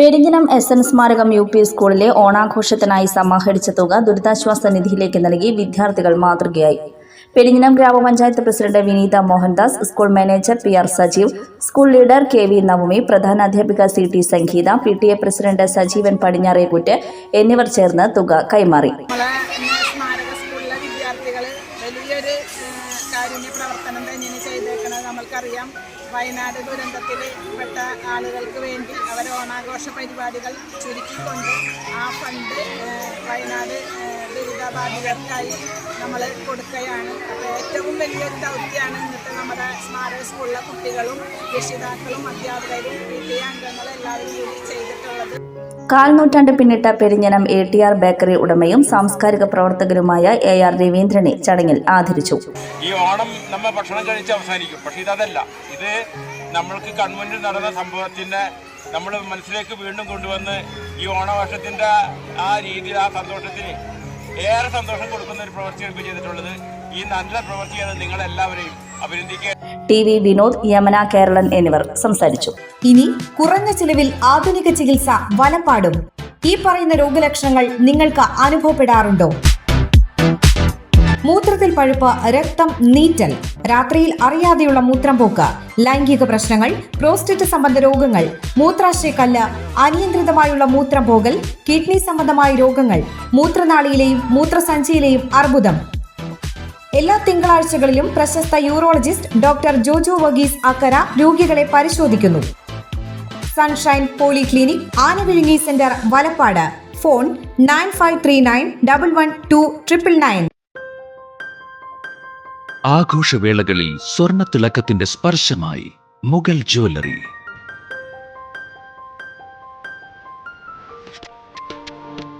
Perinjanam S N സ്മാരകം U P സ്കൂളിലെ ഓണാഘോഷത്തിനായി സമാഹരിച്ച തുക ദുരിതാശ്വാസ നിധിയിലേക്ക് നൽകി വിദ്യാർത്ഥികൾ മാതൃകയായി. പെരിഞ്ഞനം ഗ്രാമപഞ്ചായത്ത് president Vineetha Mohandas school manager P R Sajeev school leader K V Navami പ്രധാനാധ്യാപിക C T Sangeetha P T A president Sajeevan Padinjarekkutt എന്നിവർ ചേർന്ന് തുക കൈമാറി. വലിയൊരു കാരുണ്യ പ്രവർത്തനം തന്നെയാണ് ചെയ്തേക്കുന്നത് നമ്മൾക്കറിയാം വയനാട് ദുരന്തത്തിൽ പെട്ട ആളുകൾക്ക് വേണ്ടി അവർ ഓണാഘോഷ പരിപാടികൾ ചുരുക്കിക്കൊണ്ട് ആ ഫണ്ട് വയനാട് ദുരിതബാധിതർക്കായി നമ്മൾ കൊടുക്കുകയാണ് അപ്പോൾ വലിയൊരു ദൗത്യമാണ് ഇന്നത്തെ നമ്മുടെ സ്മാരക സ്കൂളിലെ കുട്ടികളും രക്ഷിതാക്കളും അധ്യാപകരും പി ടി അംഗങ്ങളും എല്ലാവരും കൂടി ചെയ്തിട്ടുള്ളത്. കാൽ നൂറ്റാണ്ട് പിന്നിട്ട Perinjanam A T R bakery ഉടമയും സാംസ്കാരിക പ്രവർത്തകരുമായ എ ആർ രവീന്ദ്രനെ ചടങ്ങിൽ ആദരിച്ചു. ഈ ഓണം നമ്മൾ ഭക്ഷണം കഴിച്ച് അവസാനിക്കും. പക്ഷേ ഇതല്ല. ഇത് നമ്മൾക്ക് കൺമുന്നിൽ നടന്ന സംഭവത്തിന്റെ നമ്മൾ മനസ്സിലേക്ക് വീണ്ടും കൊണ്ടുവന്ന് ഈ ഓണവർഷത്തിന്റെ ആ രീതിയിൽ ആ സന്തോഷത്തിന് ഏറെ സന്തോഷം കൊടുക്കുന്ന ഒരു പ്രവൃത്തിയാണ് ഇപ്പോൾ ചെയ്തിട്ടുള്ളത്. ഈ നല്ല പ്രവൃത്തിയാണ് നിങ്ങളെല്ലാവരെയും അഭിനന്ദിക്കുക. ടി വി വിനോദ് യമന കേരളൻ എന്നിവർ സംസാരിച്ചു. ഇനി കുറഞ്ഞ ചിലവിൽ ആധുനിക ചികിത്സ വലപ്പാടും. ഈ പറയുന്ന രോഗലക്ഷണങ്ങൾ നിങ്ങൾക്ക് അനുഭവപ്പെടാറുണ്ടോ? മൂത്രത്തിൽ പഴുപ്പ് രക്തം നീറ്റൽ. രാത്രിയിൽ അറിയാതെയുള്ള മൂത്രം പോക്ക് ലൈംഗിക പ്രശ്നങ്ങൾ പ്രോസ്റ്റേറ്റ് സംബന്ധ രോഗങ്ങൾ മൂത്രാശയക്കല്ല് അനിയന്ത്രിതമായുള്ള മൂത്രം പോകൽ കിഡ്നി സംബന്ധമായ രോഗങ്ങൾ മൂത്രനാളിയിലെയും മൂത്രസഞ്ചിയിലെയും അർബുദം. എല്ലാ തിങ്കളാഴ്ചകളിലും പ്രശസ്ത യൂറോളജിസ്റ്റ് ഡോക്ടർ ജോജോ വഗീസ് അക്കര രോഗികളെ പരിശോധിക്കുന്നു. Sunshine poly clinic Anavizhungi centre Valappad. Phone nine five three nine double one two triple nine. ആഘോഷവേളകളിൽ സ്വർണത്തിളക്കത്തിന്റെ സ്പർശമായി മുഗൾ ജ്വല്ലറി.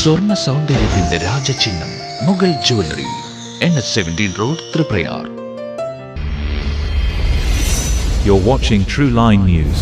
സ്വർണ്ണ സൗന്ദര്യത്തിന്റെ രാജചിഹ്നം Mughal jewellery N S seventeen road Triprayar You're watching True Line News.